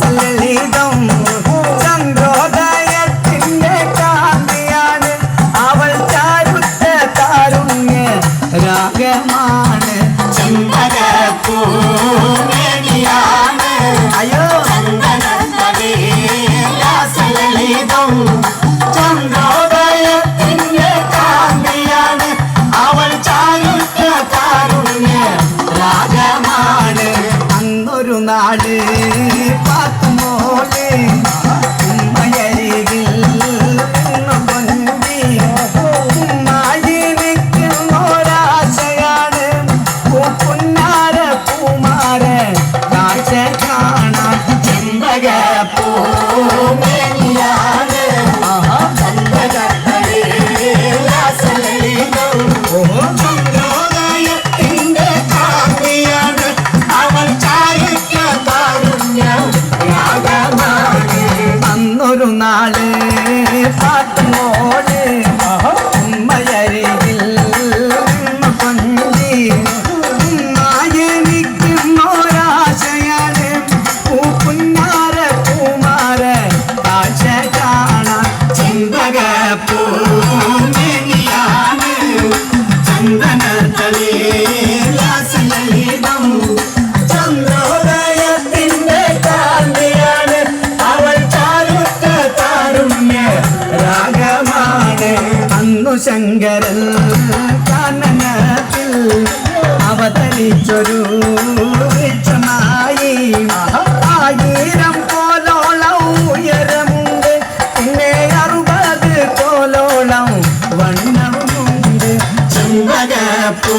സല്ലളിതം ചന്ദ്രോദയത്തിന്റെ കാന്തിയാണ്. അവൾ ചാരുത്ത താരുണ്യ രാഗമാണ്. ചന്ദനപ്പൂണിയാണ് അയ്യോ. സല്ലളിതം ചന്ദ്രോദയത്തിന്റെ കാന്തിയാണ് അവൾ ചാരുത്ത താരുണ്യ രാഗമാണ്. நாடு பார்த்த साथ ശങ്കരൻ കാനനത്തിൽ അവതരിച്ചൊരു വൃക്ഷമായി ആയിരം പോലോളം ഉയരമുണ്ട് പിന്നെ അറുപത് പോലോളം വണ്ണമുണ്ട് ചുമകപ്പൂ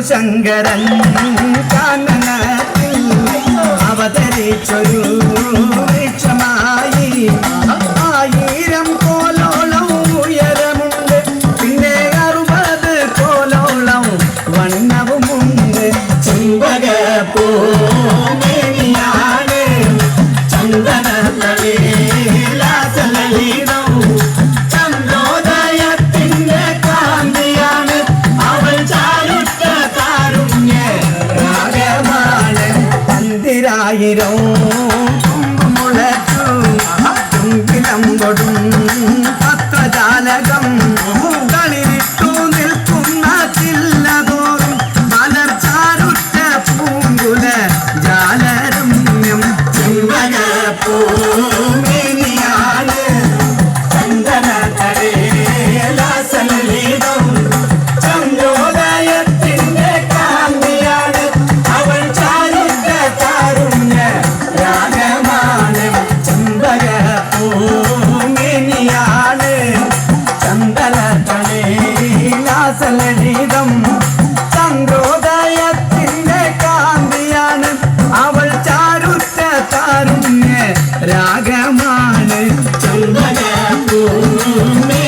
ശങ്കരൻ കാനനത്തിൽ അവതരിച്ചൊരു വൃക്ഷമായി. ആയിരം കോലോളം ഉയരമുണ്ട്. പിന്നെ അറുപത് കോലോളം വണ്ണവുമുണ്ട്. ചിമ്പക പോ ஆகிறோம் 哦。